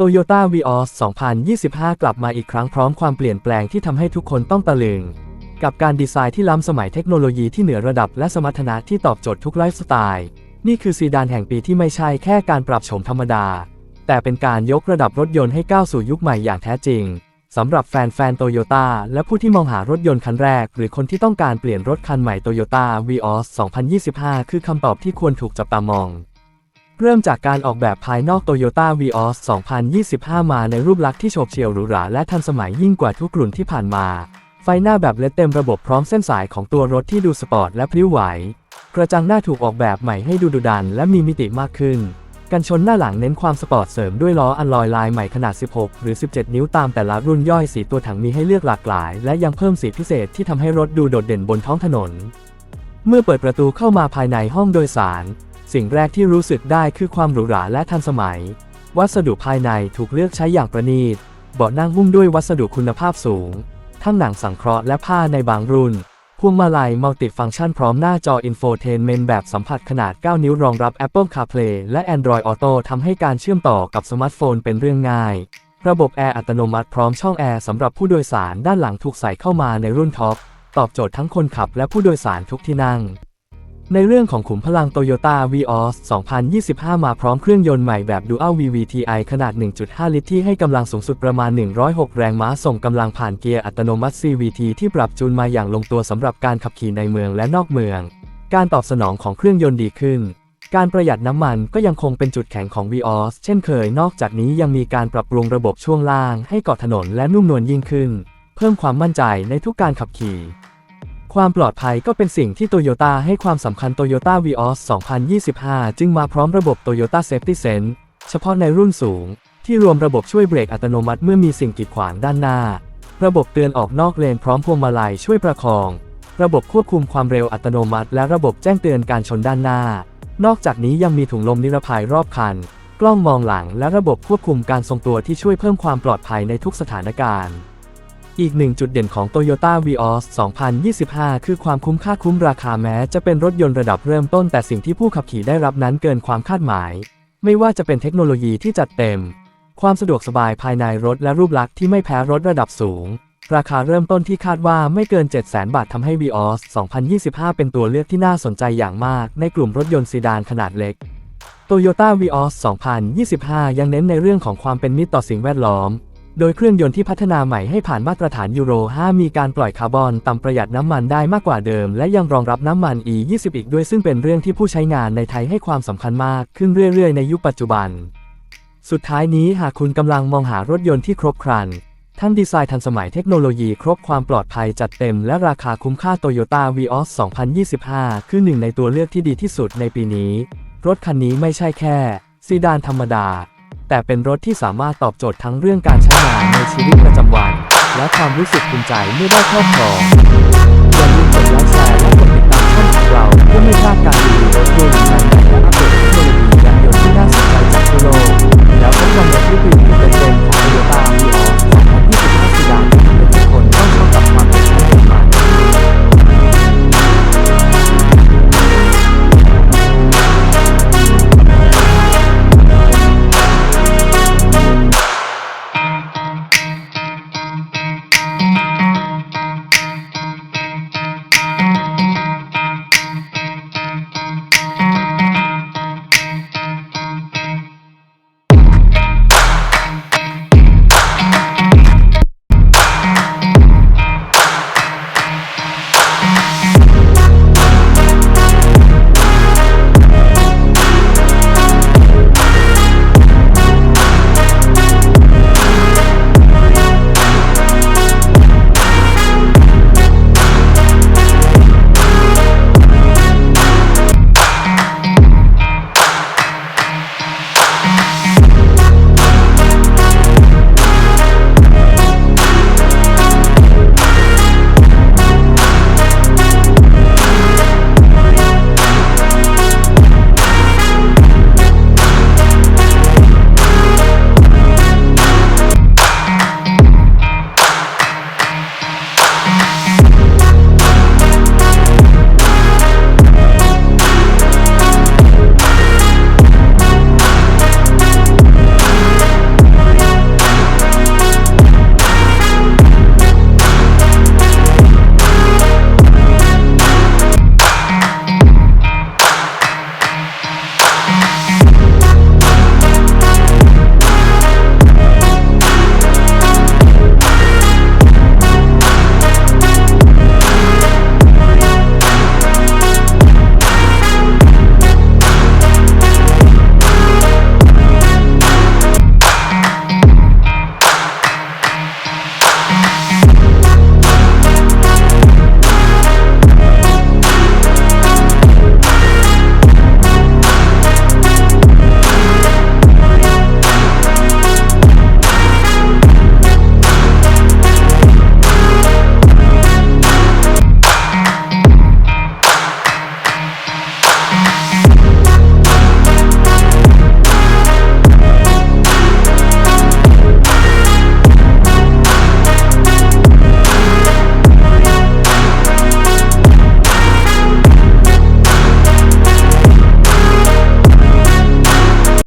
Toyota Vios 2025 กลับมาอีกครั้งพร้อมความเปลี่ยนแปลงที่ทำให้ทุกคนต้องตะลึง กับการดีไซน์ที่ล้ำสมัยเทคโนโลยีที่เหนือระดับและสมรรถนะที่ตอบโจทย์ทุกไลฟ์สไตล์ นี่คือซีดานแห่งปีที่ไม่ใช่แค่การปรับโฉมธรรมดา แต่เป็นการยกระดับรถยนต์ให้ก้าวสู่ยุคใหม่อย่างแท้จริงสำหรับแฟนๆโตโยต้าและผู้ที่มองหารถยนต์คันแรก หรือคนที่ต้องการเปลี่ยนรถคันใหม่ Toyota Vios 2025 คือคำตอบที่ควรถูกจับตามอง เริ่มจากการออกแบบภายนอก Toyota Vios 2025 มาในรูปลักษณ์ที่โฉบเฉี่ยวหรูหราและทันสมัยยิ่งกว่าทุกรุ่นที่ผ่านมา ไฟหน้าแบบเลดเต็มระบบพร้อมเส้นสายของตัวรถที่ดูสปอร์ตและพลิ้วไหว กระจังหน้าถูกออกแบบใหม่ให้ดูดุดันและมีมิติมากขึ้น กันชนหน้าหลังเน้นความสปอร์ตเสริมด้วยล้ออัลลอยลายใหม่ขนาด 16 หรือ 17 นิ้วตามแต่ละรุ่นย่อยสีตัวถังมีให้เลือกหลากหลาย และยังเพิ่มสีพิเศษที่ทำให้รถดูโดดเด่นบนท้องถนน เมื่อเปิดประตูเข้ามาภายในห้องโดยสาร สิ่งแรกที่รู้สึกได้คือความหรูหราและทันสมัย วัสดุภายในถูกเลือกใช้อย่างประณีต เบาะนั่งหุ้มด้วยวัสดุคุณภาพสูง ทั้งหนังสังเคราะห์และผ้าในบางรุ่น พวงมาลัยมัลติฟังก์ชันพร้อมหน้าจออินโฟเทนเมนต์แบบสัมผัสขนาด 9 นิ้วรองรับ Apple CarPlay และ Android Auto ทำให้การเชื่อมต่อกับสมาร์ทโฟนเป็นเรื่องง่าย ระบบแอร์อัตโนมัติพร้อมช่องแอร์สำหรับผู้โดยสารด้านหลังถูกใส่เข้ามาในรุ่นท็อป ตอบโจทย์ทั้งคนขับและผู้โดยสารทุกที่นั่ง ในเรื่องของขุมพลัง Toyota Vios 2025 มาพร้อมเครื่องยนต์ใหม่แบบ Dual VVTi ขนาด 1.5 ลิตรที่ให้กำลังสูงสุดประมาณ 106 แรงม้าส่งกำลังผ่านเกียร์อัตโนมัติ CVT ที่ปรับจูนมาอย่างลงตัวสำหรับการขับขี่ในเมืองและนอกเมือง การตอบสนองของเครื่องยนต์ดีขึ้น การประหยัดน้ำมันก็ยังคงเป็นจุดแข็งของ Vios เช่นเคย นอกจากนี้ยังมีการปรับปรุงระบบช่วงล่าง ให้เกาะถนนและนุ่มนวลยิ่งขึ้น เพิ่มความมั่นใจในทุกการขับขี่ ความปลอดภัยก็เป็นสิ่งที่โตโยต้าให้ความสำคัญ Toyota Vios 2025 จึงมาพร้อมระบบ Toyota Safety Sense เฉพาะในรุ่นสูง ที่รวมระบบช่วยเบรกอัตโนมัติเมื่อมีสิ่งกีดขวางด้านหน้า ระบบเตือนออกนอกเลนพร้อมพวงมาลัยช่วยประคอง ระบบควบคุมความเร็วอัตโนมัติ และระบบแจ้งเตือนการชนด้านหน้า นอกจากนี้ยังมีถุงลมนิรภัยรอบคัน กล้องมองหลังและระบบควบคุมการทรงตัวที่ช่วยเพิ่มความปลอดภัยในทุกสถานการณ์ อีกหนึ่งจุดเด่นของ Toyota Vios 2025 คือความคุ้มค่าคุ้มราคาแม้ จะเป็นรถยนต์ระดับเริ่มต้นแต่สิ่งที่ผู้ขับขี่ได้รับนั้นเกินความคาดหมาย ไม่ว่าจะเป็นเทคโนโลยีที่จัดเต็ม ความสะดวกสบายภายในรถและรูปลักษณ์ที่ไม่แพ้รถระดับสูง ราคาเริ่มต้นที่คาดว่าไม่เกิน 700,000 บาททำให้ Vios 2025 เป็นตัวเลือกที่น่าสนใจอย่างมาก ในกลุ่มรถยนต์ซีดานขนาดเล็ก Toyota Vios 2025 ยังเน้นในเรื่องของความเป็นมิตรต่อสิ่งแวดล้อม โดยเครื่องยนต์ที่พัฒนาใหม่ให้ผ่านมาตรฐานยูโร 5 มีการปล่อยคาร์บอนต่ำประหยัดน้ำมันได้มากกว่าเดิม และยังรองรับน้ำมัน E20 อีกด้วยซึ่งเป็นเรื่องที่ผู้ใช้งานในไทยให้ความสำคัญมากขึ้นเรื่อยๆ ในยุคปัจจุบัน สุดท้ายนี้หากคุณกำลังมองหารถยนต์ที่ครบครัน ทั้งดีไซน์ทันสมัยเทคโนโลยีครบความปลอดภัยจัดเต็ม และราคาคุ้มค่า Toyota Vios 2025 คือหนึ่งในตัวเลือกที่ดีที่สุดในปีนี้ รถคันนี้ไม่ใช่แค่ซีดานธรรมดา แต่เป็นรถที่สามารถตอบโจทย์ทั้งเรื่องการใช้งานในชีวิตประจำวัน และความรู้สึกภูมิใจเมื่อได้ครอบครองอย่าลืมกดไลค์แชร์และกดติดตามช่องของเราเพื่อไม่พลาดการรีวิวรถยนต์ใหม่และอัปเดตเทคโนโลยียานยนต์ที่น่าสนใจจากทั่วโลกแล้วพบกันในคลิป